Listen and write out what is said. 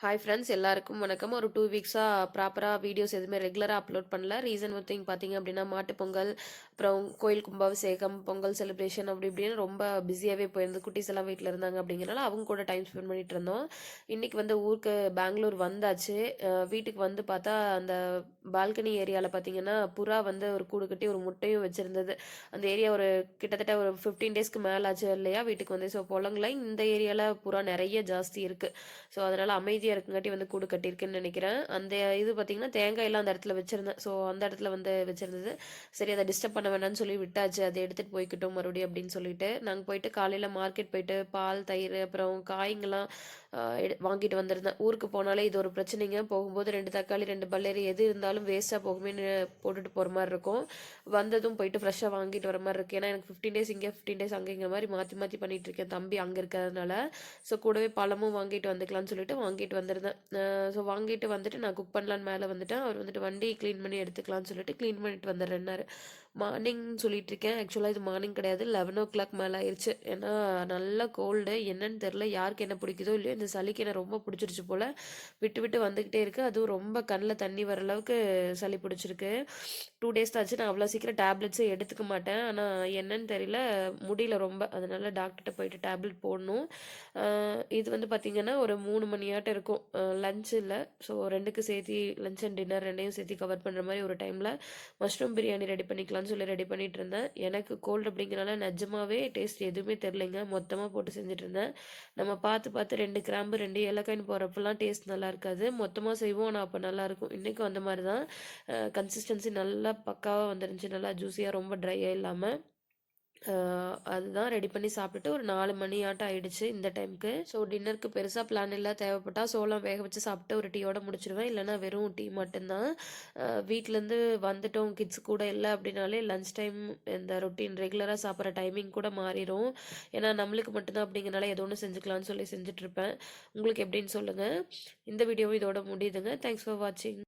Hi friends எல்லாருக்கும் வணக்கம். ஒரு டூ வீக்ஸாக ப்ராப்பராக வீடியோஸ் எதுவுமே ரெகுலராக அப்லோட் பண்ணல. ரீசன் திங் பார்த்தீங்க அப்படின்னா மாட்டுப்பொங்கல் அப்புறம் கோயில் கும்பாபிஷேகம் பொங்கல் செலிப்ரேஷன் அப்படி இப்படின்னு ரொம்ப பிஸியாகவே போயிருந்து குட்டீஸ் எல்லாம் வீட்டில் இருந்தாங்க அப்படிங்கிறனால அவங்க கூட டைம் ஸ்பெண்ட் பண்ணிட்டு இருந்தோம். இன்றைக்கி வந்து ஊருக்கு பெங்களூர் வந்தாச்சு. வீட்டுக்கு வந்து பார்த்தா அந்த பால்கனி ஏரியாவில் பார்த்தீங்கன்னா புறா வந்து ஒரு கூடு கட்டி ஒரு முட்டையும் வச்சுருந்தது. அந்த ஏரியா ஒரு கிட்டத்தட்ட ஒரு ஃபிஃப்டீன் டேஸ்க்கு மேலே ஆச்சு இல்லையா வீட்டுக்கு வந்து. ஸோ பொலங்கலாம் இந்த ஏரியாவில் புறா நிறைய ஜாஸ்தி இருக்குது ஸோ அதனால் அமைதி இருக்கங்காட்டி இருக்குங்காட்டி வந்து கூடு கட்டியிருக்குன்னு நினைக்கிறேன். அந்த இது பார்த்தீங்கன்னா தேங்காய் எல்லாம் அந்த இடத்துல வச்சுருந்தேன். ஸோ அந்த இடத்துல வந்து வச்சுருந்தது. சரி அதை டிஸ்டர்ப் பண்ண வேணாம்னு சொல்லி விட்டாச்சு. அதை எடுத்துகிட்டு போய்கிட்டோம் மறுபடியும் அப்படின்னு சொல்லிட்டு. நாங்கள் போயிட்டு காலையில் மார்க்கெட் போயிட்டு பால் தயிர் அப்புறம் காய்ங்கெல்லாம் எடு- வாங்கிட்டு வந்திருந்தேன். ஊருக்கு போனாலே இது ஒரு பிரச்சனைங்க. போகும்போது ரெண்டு தக்காளி ரெண்டு பல்லேரி எது இருந்தாலும் வேஸ்ட்டாக போகுமேன்னு போட்டுட்டு போகிற மாதிரி இருக்கும். வந்ததும் போயிட்டு ஃப்ரெஷ்ஷாக வாங்கிட்டு வர மாதிரி இருக்குது ஏன்னா எனக்கு ஃபிஃப்டீன் டேஸ் இங்கே ஃபிஃப்டீன் டேஸ் அங்கேங்கிற மாதிரி மாற்றி மாற்றி பண்ணிகிட்டு இருக்கேன் தம்பி அங்கே இருக்கிறதுனால. ஸோ கூடவே பழமும் வாங்கிட்டு வந்துக்கலாம்னு சொல்லிட்டு வாங்கிட்டு வந்திருந்தேன். ஸோ வாங்கிட்டு வந்துட்டு நான் குக் பண்ணலான்னு மேலே வந்துட்டேன். அவர் வந்துட்டு வண்டி க்ளீன் பண்ணி எடுத்துக்கலாம்னு சொல்லிட்டு க்ளீன் பண்ணிட்டு வந்துடுறேன்னாரு. மார்னிங் சொல்லிட்டு இருக்கேன் ஆக்சுவலாக இது மார்னிங் கிடையாது. லெவன் ஓ கிளாக் மேலே ஆயிடுச்சு ஏன்னா நல்லா கோல்டு என்னன்னு தெரில யாருக்கு என்ன பிடிக்குதோ இல்லையோ இந்த சளிக்கு என்ன ரொம்ப பிடிச்சிருச்சு போல் விட்டு விட்டு வந்துக்கிட்டே இருக்குது அதுவும் ரொம்ப கண்ணில் தண்ணி வர அளவுக்கு சளி பிடிச்சிருக்கு. டூ டேஸ் ஆச்சு. நான் அவ்வளோ சீக்கிரம் டேப்லெட்ஸே எடுத்துக்க மாட்டேன். ஆனால் என்னன்னு தெரியல. முடியல ரொம்ப. அதனால் டாக்டர்கிட்ட போயிட்டு டேப்லெட் போடணும். இது வந்து பார்த்திங்கன்னா ஒரு மூணு மணியாட்டம் இருக்கும். லஞ்ச் இல்லை. ஸோ ரெண்டுக்கு சேர்த்து லஞ்ச் அண்ட் டின்னர் ரெண்டையும் சேர்த்து கவர் பண்ணுற மாதிரி ஒரு டைமில் மஷ்ரூம் பிரியாணி ரெடி பண்ணிக்கலாம்னு சொல்லி ரெடி பண்ணிட்டு இருந்தேன் எனக்கு கோல்டு அப்படிங்கிறனால நிஜமாவே டேஸ்ட் எதுவுமே தெரிலங்க மொத்தமாக போட்டு செஞ்சுட்டு இருந்தேன் நம்ம பார்த்து பார்த்து ரெண்டு கிராம்பு ரெண்டு ஏலக்காயின் போகிறப்பெல்லாம் டேஸ்ட் நல்லா இருக்காது. மொத்தமாக செய்வோம். ஆனால் அப்போ நல்லாயிருக்கும் இன்றைக்கும் அந்த மாதிரி தான் கன்சிஸ்டன்சி நல்லா பக்காவாக வந்துருந்துச்சு. நல்லா ஜூஸியாக ரொம்ப ட்ரையாக இல்லாமல் அதுதான் ரெடி பண்ணி சாப்பிட்டுட்டு ஒரு நாலு மணி ஆட்டம் ஆயிடுச்சு இந்த டைமுக்கு ஸோ டின்னருக்கு பெருசாக பிளான் இல்லை. தேவைப்பட்டா சோளம் வேக வச்சு சாப்பிட்டு ஒரு டீயோட முடிச்சிருவேன். இல்லைன்னா வெறும் டீ மட்டும்தான். வீட்டிலேருந்து வந்துட்டோம். கிட்ஸ் கூட இல்லை அப்படின்னாலே லஞ்ச் டைம் இந்த ரொட்டீன் ரெகுலராக சாப்பிட்ற டைமிங் கூட மாறிடும் ஏன்னா நம்மளுக்கு மட்டும்தான் அப்படிங்கிறனால ஏதோ ஒன்று செஞ்சுக்கலாம்னு சொல்லி செஞ்சுட்ருப்பேன் உங்களுக்கு எப்படின்னு சொல்லுங்கள் இந்த வீடியோவும் இதோட முடியுதுங்க. தேங்க்ஸ் ஃபார் வாட்சிங்